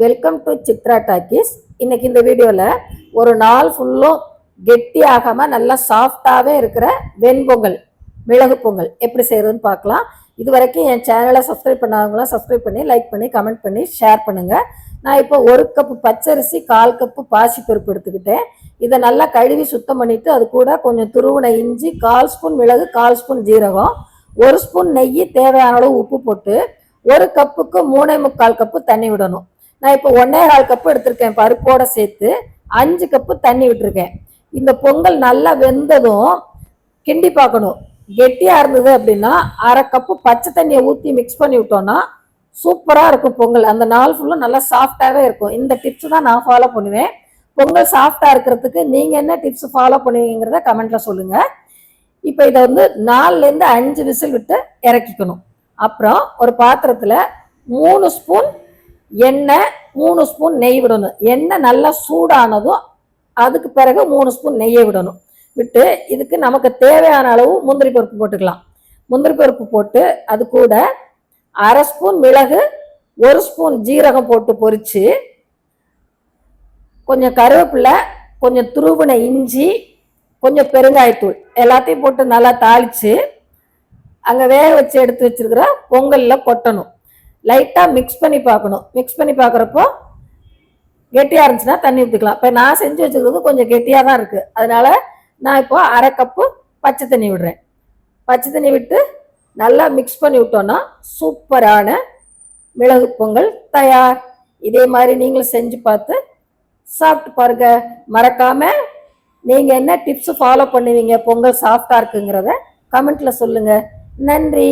Welcome to Chitra talkies இன்னைக்கு இந்த வீடியோவில் ஒரு நாள் ஃபுல்லும் கெட்டி ஆகாமல் நல்லா சாஃப்டாகவே இருக்கிற வெண்பொங்கல் மிளகு பொங்கல் எப்படி செய்கிறதுன்னு பார்க்கலாம். இது வரைக்கும் என் சேனலை சப்ஸ்கிரைப் பண்ணாதவங்களாம் சப்ஸ்கிரைப் பண்ணி லைக் பண்ணி கமெண்ட் பண்ணி ஷேர் பண்ணுங்கள் நான் இப்போ ஒரு கப்பு பச்சரிசி கால் கப்பு பாசிப்பருப்பு எடுத்துக்கிட்டேன். இதை நல்லா கழுவி சுத்தம் பண்ணிவிட்டு அது கூட கொஞ்சம் துருவின இஞ்சி கால் ஸ்பூன் மிளகு கால் ஸ்பூன் ஜீரகம் ஒரு ஸ்பூன் நெய் தேவையான அளவு உப்பு போட்டு ஒரு கப்புக்கு மூணே முக்கால் கப்பு தண்ணி விடணும். நான் இப்போ ஒன்னே கால் கப்பு எடுத்திருக்கேன் பருப்போட சேர்த்து. அஞ்சு கப்பு தண்ணி விட்டுருக்கேன். இந்த பொங்கல் நல்லா வெந்ததும் கிண்டி பார்க்கணும். கெட்டியாக இருந்தது அப்படின்னா அரை கப்பு பச்சை தண்ணியை ஊற்றி மிக்ஸ் பண்ணி விட்டோம்னா சூப்பராக இருக்கும் பொங்கல். அந்த நாள் ஃபுல்லும் நல்லா சாஃப்டாகவே இருக்கும். இந்த டிப்ஸ் தான் நான் ஃபாலோ பண்ணுவேன். பொங்கல் சாஃப்டாக இருக்கிறதுக்கு நீங்கள் என்ன டிப்ஸ் ஃபாலோ பண்ணுவீங்கிறத கமெண்ட்டில் சொல்லுங்கள் இப்போ இதை வந்து நாலுலேருந்து அஞ்சு விசில் விட்டு இறக்கிக்கணும். அப்புறம் ஒரு பாத்திரத்தில் மூணு ஸ்பூன் எண்ணெய் மூணு ஸ்பூன் நெய் விடணும். எண்ணெய் நல்லா சூடானதும் அதுக்கு பிறகு மூணு ஸ்பூன் நெய்யை விடணும். விட்டு இதுக்கு நமக்கு தேவையான அளவு முந்திரி பருப்பு போட்டுக்கலாம். முந்திரி பருப்பு போட்டு அது கூட அரை ஸ்பூன் மிளகு ஒரு ஸ்பூன் ஜீரகம் போட்டு பொரித்து கொஞ்சம் கருவேப்பிலை கொஞ்சம் துருவின இஞ்சி கொஞ்சம் பெருங்காயத்தூள் எல்லாத்தையும் போட்டு நல்லா தாளித்து அங்கே வேக வச்சு எடுத்து வச்சிருக்கிற பொங்கலில் கொட்டணும். லைட்டாக மிக்ஸ் பண்ணி பார்க்கணும். மிக்ஸ் பண்ணி பார்க்குறப்போ கெட்டியாக இருந்துச்சுன்னா தண்ணி ஊற்றிக்கலாம் இப்போ நான் செஞ்சு வச்சுக்கிறது கொஞ்சம் கெட்டியாக தான் இருக்குது அதனால் நான் இப்போ அரை கப்பு பச்சை தண்ணி விடுறேன். பச்சை தண்ணி விட்டு நல்லா மிக்ஸ் பண்ணி விட்டோன்னா சூப்பரான மிளகு பொங்கல் தயார். இதே மாதிரி நீங்களும் செஞ்சு பார்த்து சாப்பிட்டு பாருங்க. மறக்காமல் நீங்கள் என்ன டிப்ஸு ஃபாலோ பண்ணுவீங்க? பொங்கல் சாஃப்டாக இருக்குங்கிறத கமெண்ட்டில் சொல்லுங்கள் நன்றி.